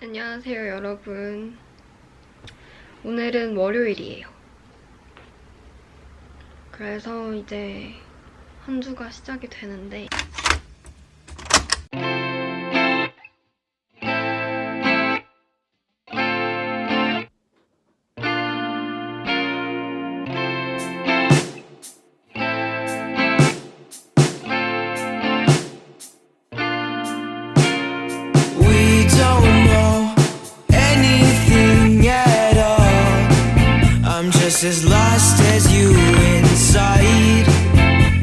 안녕하세요, 여러분. 오늘은 월요일이에요. 그래서 이제 한 주가 시작이 되는데 I'm just as lost as you inside.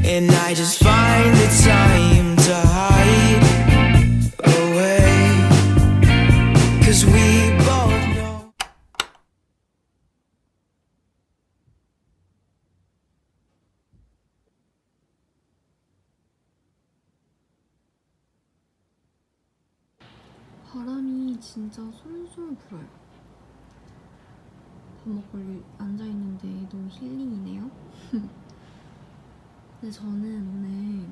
And I just find the time to hide away. Cause we both know. 바람이 진짜 솔솔 불어요. 밥 먹고 앉아있는데 너무 힐링이네요. 근데 저는 오늘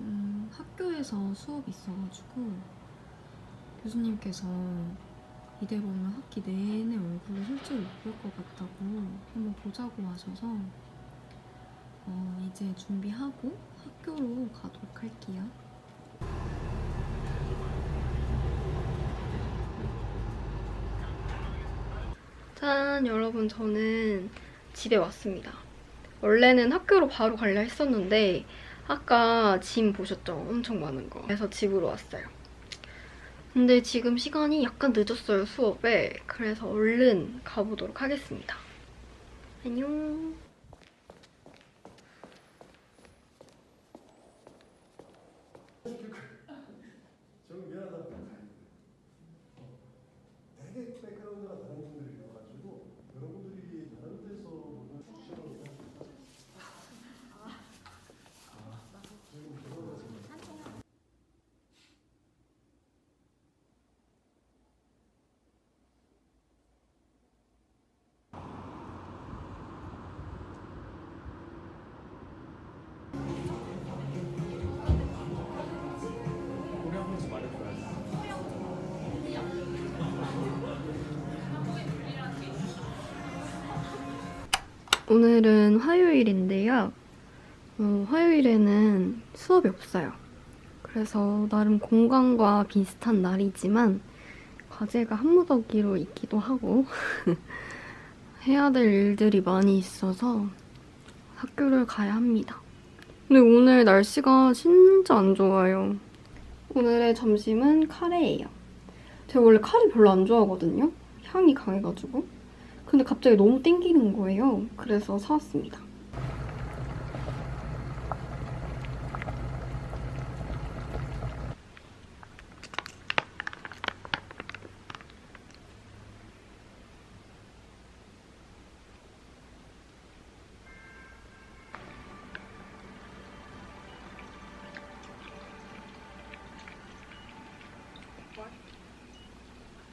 음, 학교에서 수업이 있어가지고 교수님께서 이대로는 학기 내내 얼굴을 실제로 못볼 것 같다고 한번 보자고 하셔서 어, 이제 준비하고 학교로 가도록 할게요. 짠, 여러분 저는 집에 왔습니다. 원래는 학교로 바로 가려 했었는데 아까 짐 보셨죠? 엄청 많은 거. 그래서 집으로 왔어요. 근데 지금 시간이 약간 늦었어요, 수업에. 그래서 얼른 가보도록 하겠습니다. 안녕. 오늘은 화요일인데요. 어, 화요일에는 수업이 없어요. 그래서 나름 공강과 비슷한 날이지만 과제가 한 무더기로 있기도 하고 해야 될 일들이 많이 있어서 학교를 가야 합니다. 근데 오늘 날씨가 진짜 안 좋아요. 오늘의 점심은 카레예요. 제가 원래 카레 별로 안 좋아하거든요. 향이 강해가지고. 근데 갑자기 너무 땡기는 거예요. 그래서 사왔습니다.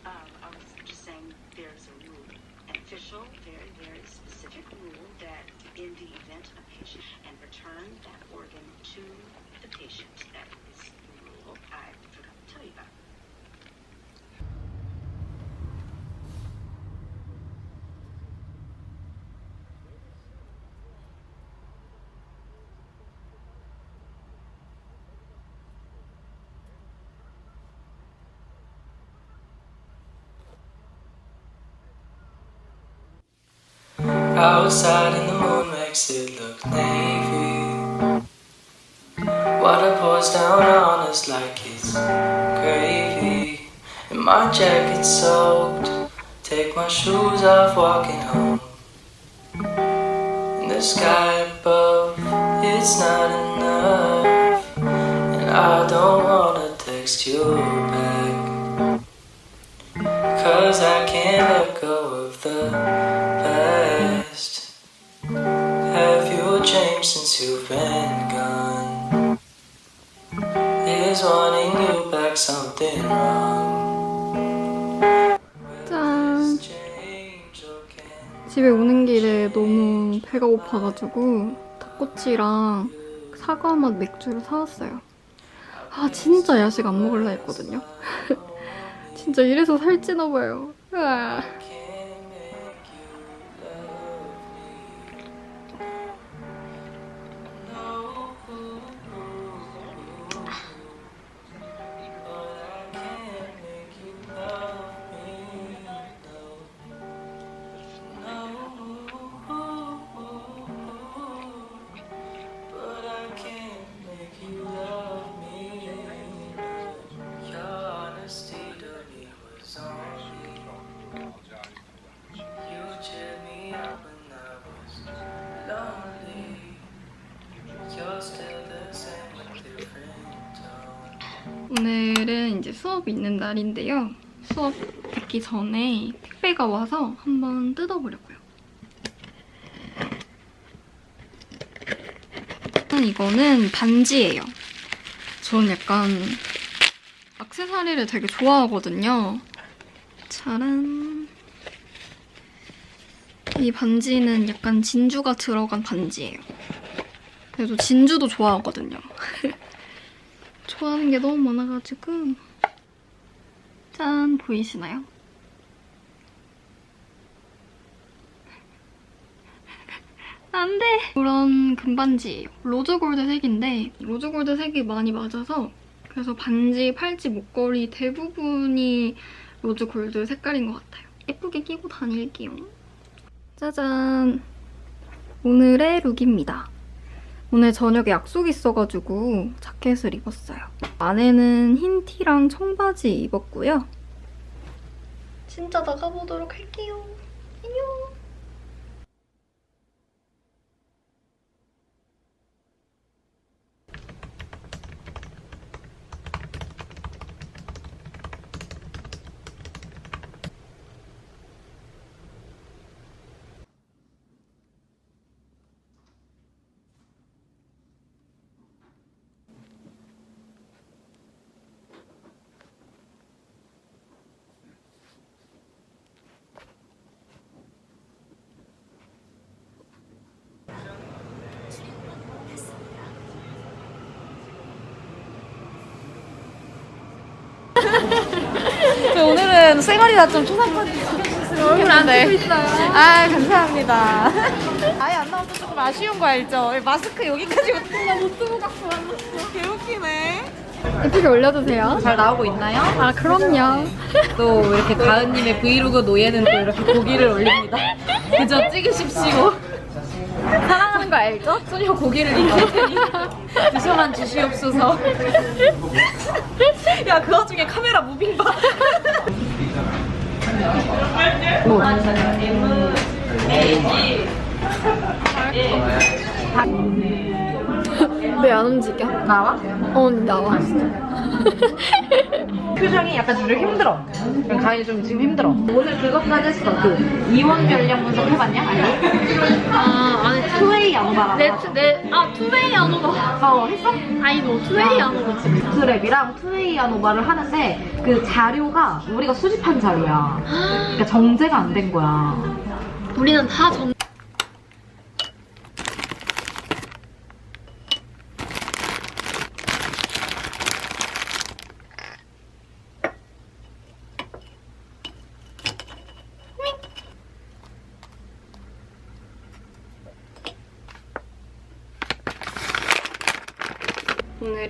Um, I was just saying there's a rule, official, very, very specific rule that in the event a patient and return that organ to the patient, that is the rule I forgot to tell you about. Outside in the moon makes it look navy. Water pours down on us like it's gravy. And my jacket's soaked. Take my shoes off walking home. And the sky above, it's not enough. And I don't wanna text you back. Cause I can't let go of the changed since you've been gone? Is wanting you back something wrong? 짠. 집에 오는 길에 너무 배가 고파가지고 닭꼬치랑 사과 맛 맥주를 사왔어요. 아 진짜 야식 안 먹을라 했거든요. 진짜 이래서 살찌나 봐요. 으아. 수업이 있는 날인데요. 수업 듣기 전에 택배가 와서 한번 뜯어보려고요. 일단 이거는 반지예요. 저는 약간 액세서리를 되게 좋아하거든요. 짜란. 이 반지는 약간 진주가 들어간 반지예요. 그래서 진주도 좋아하거든요. 좋아하는 게 너무 많아가지고 짠 보이시나요? 안돼. 그런 금반지예요 로즈골드 색인데 로즈골드 색이 많이 맞아서 그래서 반지, 팔찌, 목걸이 대부분이 로즈골드 색깔인 것 같아요. 예쁘게 끼고 다닐게요. 짜잔. 오늘의 룩입니다 오늘 저녁에 약속 있어가지고 자켓을 입었어요. 안에는 흰 티랑 청바지 입었고요. 진짜 나가보도록 할게요. 안녕. 저 오늘은 쌩얼이라 좀 초상권 지켜주셨으면 얼굴 안 찍고 있어요. 아 감사합니다. 아예 안 나와서 조금 아쉬운 거 알죠? 마스크 여기까지 나못 쓰고 갖고 왔어. 개웃기네. 예쁘게 올려주세요. 잘 나오고 있나요? 아 그럼요. 또 이렇게 가은님의 브이로그 노예는 또 이렇게 고기를 올립니다. 그저 찍으십시오. 사랑하는 거 알죠? 소녀 고기를 익힐 테니 드셔만 주시옵소서. 야, 그 와중에 카메라 무빙 봐. 왜 안 움직여? 나와? 어 나와. 표정이 약간 좀 힘들어. 가은이 좀 지금 힘들어. 오늘 그것까지 했어. 그 이원 변량 분석 해봤냐? 아니? 아 아니 투웨이 안오바라. 내내아 투웨이 안 오고. 어, 했어? 아니 너 투웨이 안 오고 지금. 트랩이랑 투웨이 안오바를 하는데 그 자료가 우리가 수집한 자료야. 그러니까 정제가 안 된 거야. 우리는 다 정.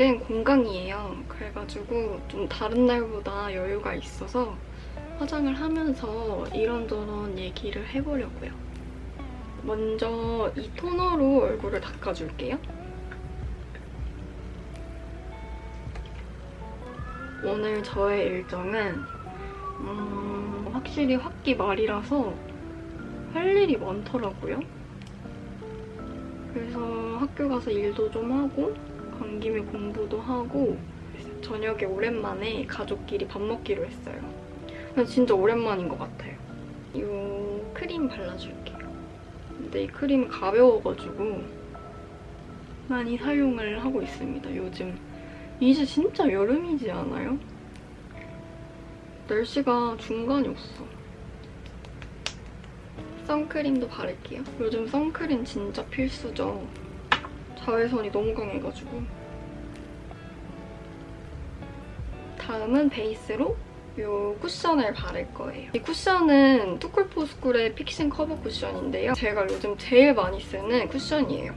오늘은 공강이에요. 그래가지고 좀 다른 날보다 여유가 있어서 화장을 하면서 이런저런 얘기를 해보려고요. 먼저 이 토너로 얼굴을 닦아줄게요. 오늘 저의 일정은 음, 확실히 학기 말이라서 할 일이 많더라고요. 그래서 학교 가서 일도 좀 하고 간 김에 공부도 하고 저녁에 오랜만에 가족끼리 밥 먹기로 했어요. 진짜 오랜만인 것 같아요. 이 크림 발라줄게요. 근데 이 크림이 가벼워가지고 많이 사용을 하고 있습니다. 요즘 이제 진짜 여름이지 않아요? 날씨가 중간이 없어. 선크림도 바를게요. 요즘 선크림 진짜 필수죠. 자외선이 너무 강해가지고. 다음은 베이스로 이 쿠션을 바를 거예요. 이 쿠션은 투쿨포스쿨의 픽싱 커버 쿠션인데요. 제가 요즘 제일 많이 쓰는 쿠션이에요.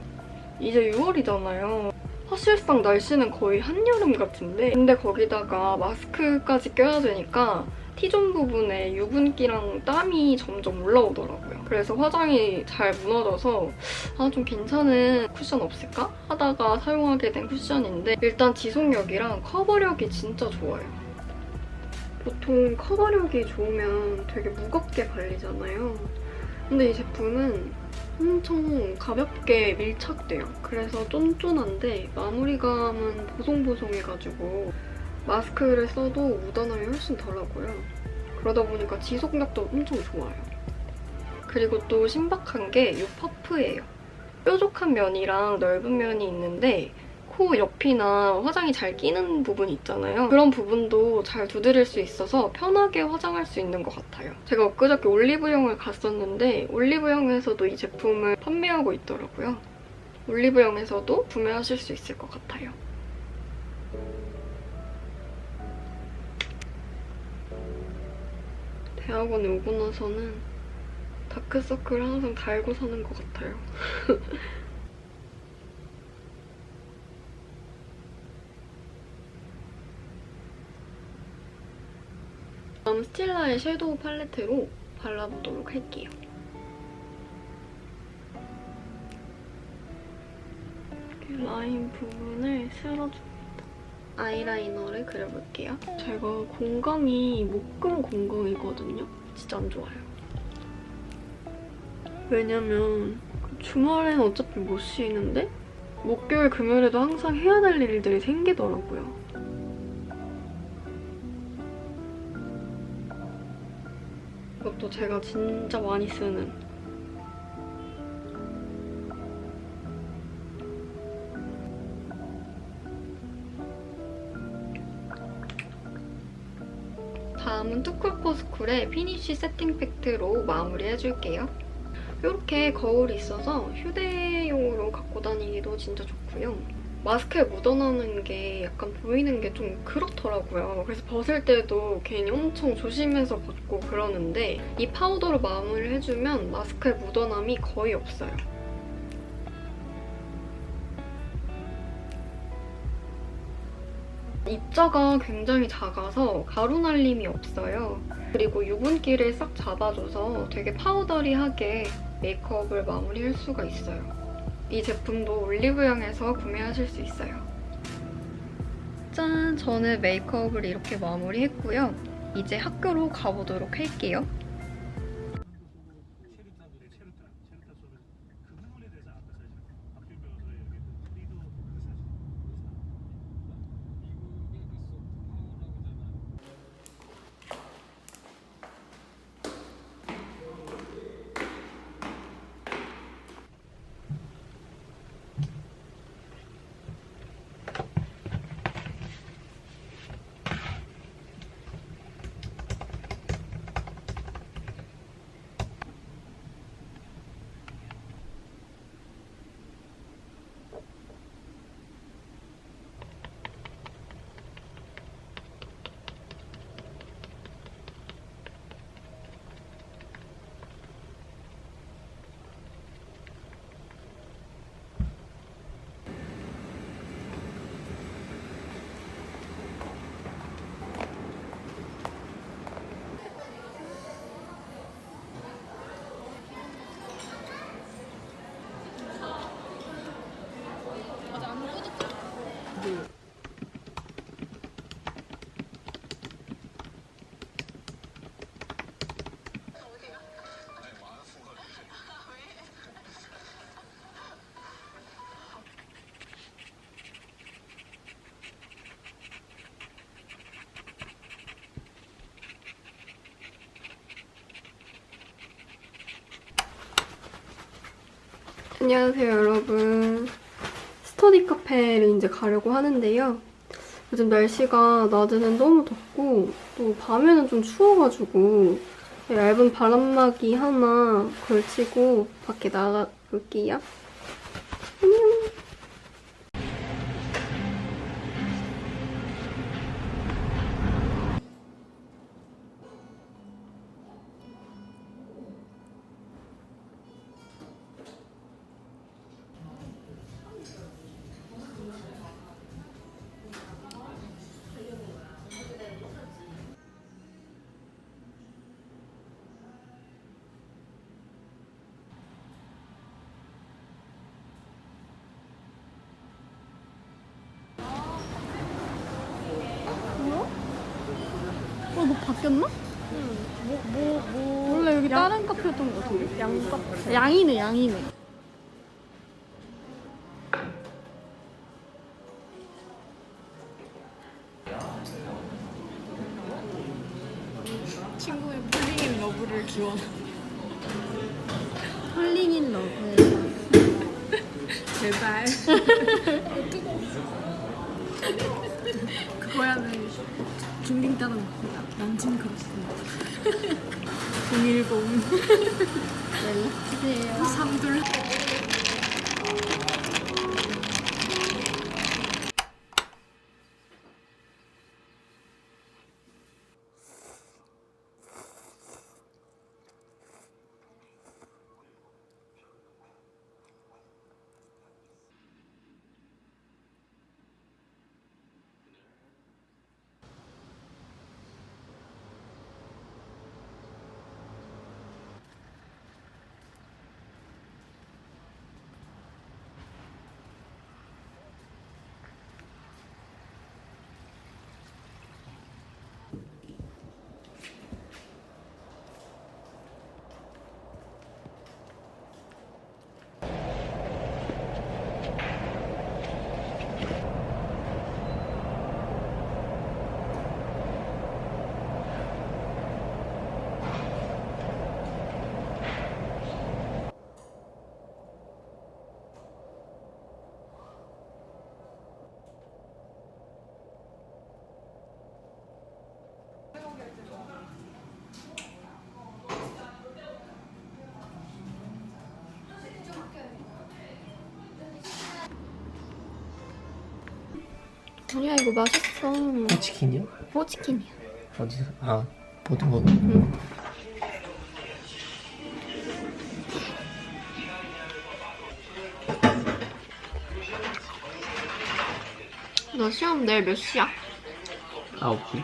이제 6월이잖아요. 사실상 날씨는 거의 한여름 같은데 근데 거기다가 마스크까지 껴야 되니까 T존 부분에 유분기랑 땀이 점점 올라오더라고요. 그래서 화장이 잘 무너져서 아 좀 괜찮은 쿠션 없을까? 하다가 사용하게 된 쿠션인데 일단 지속력이랑 커버력이 진짜 좋아요. 보통 커버력이 좋으면 되게 무겁게 발리잖아요. 근데 이 제품은 엄청 가볍게 밀착돼요. 그래서 쫀쫀한데 마무리감은 보송보송해가지고 마스크를 써도 묻어남이 훨씬 덜하고요. 그러다 보니까 지속력도 엄청 좋아요. 그리고 또 신박한 게 이 퍼프예요. 뾰족한 면이랑 넓은 면이 있는데 코 옆이나 화장이 잘 끼는 부분 있잖아요. 그런 부분도 잘 두드릴 수 있어서 편하게 화장할 수 있는 것 같아요. 제가 엊그저께 올리브영을 갔었는데 올리브영에서도 이 제품을 판매하고 있더라고요. 올리브영에서도 구매하실 수 있을 것 같아요. 대학원에 오고 나서는 다크서클 항상 달고 사는 것 같아요. 다음 스틸라의 섀도우 팔레트로 발라보도록 할게요. 이렇게 라인 부분을 쓸어줍니다. 아이라이너를 그려볼게요. 제가 공강이 목금 공강이거든요. 진짜 안 좋아요. 왜냐면 그 주말에는 어차피 못 쉬는데 목요일 금요일에도 항상 해야 될 일들이 생기더라고요. 이것도 제가 진짜 많이 쓰는 다음은 투쿨포스쿨의 피니쉬 세팅 팩트로 마무리해줄게요. 이렇게 거울이 있어서 휴대용으로 갖고 다니기도 진짜 좋고요. 마스크에 묻어나는 게 약간 보이는 게 좀 그렇더라고요. 그래서 벗을 때도 괜히 엄청 조심해서 벗고 그러는데 이 파우더로 마무리를 해주면 마스크에 묻어남이 거의 없어요. 입자가 굉장히 작아서 가루 날림이 없어요. 그리고 유분기를 싹 잡아줘서 되게 파우더리하게 메이크업을 마무리할 수가 있어요. 이 제품도 올리브영에서 구매하실 수 있어요. 짠! 저는 메이크업을 이렇게 마무리했고요. 이제 학교로 가보도록 할게요. 체류탄들이 체류탄, 체류탄 쏘면 그 부분에 대해서 아까 사실 박준 변호사의 여기 프리도 그 사실 안녕하세요, 여러분. 스터디 카페를 이제 가려고 하는데요. 요즘 날씨가 낮에는 너무 덥고 또 밤에는 좀 추워가지고 얇은 바람막이 하나 걸치고 밖에 나가 볼게요. 바뀌었나? 뭐, 뭐, 뭐. 원래 여기 다른 카페였던 것 같은데. 양 카페. 양이네, 양이네. 친구의 풀링인 러브를 기원. 홀링인 러브예요. 제발. 중딩 따는. 남친 그렇습니다. 010 연락주세요. 3둘 아니야, 이거 맛있어. 치킨이요? 호치킨이야. 어디서? 아 모든 거. 너 시험 내일 몇 시야? 아홉 시.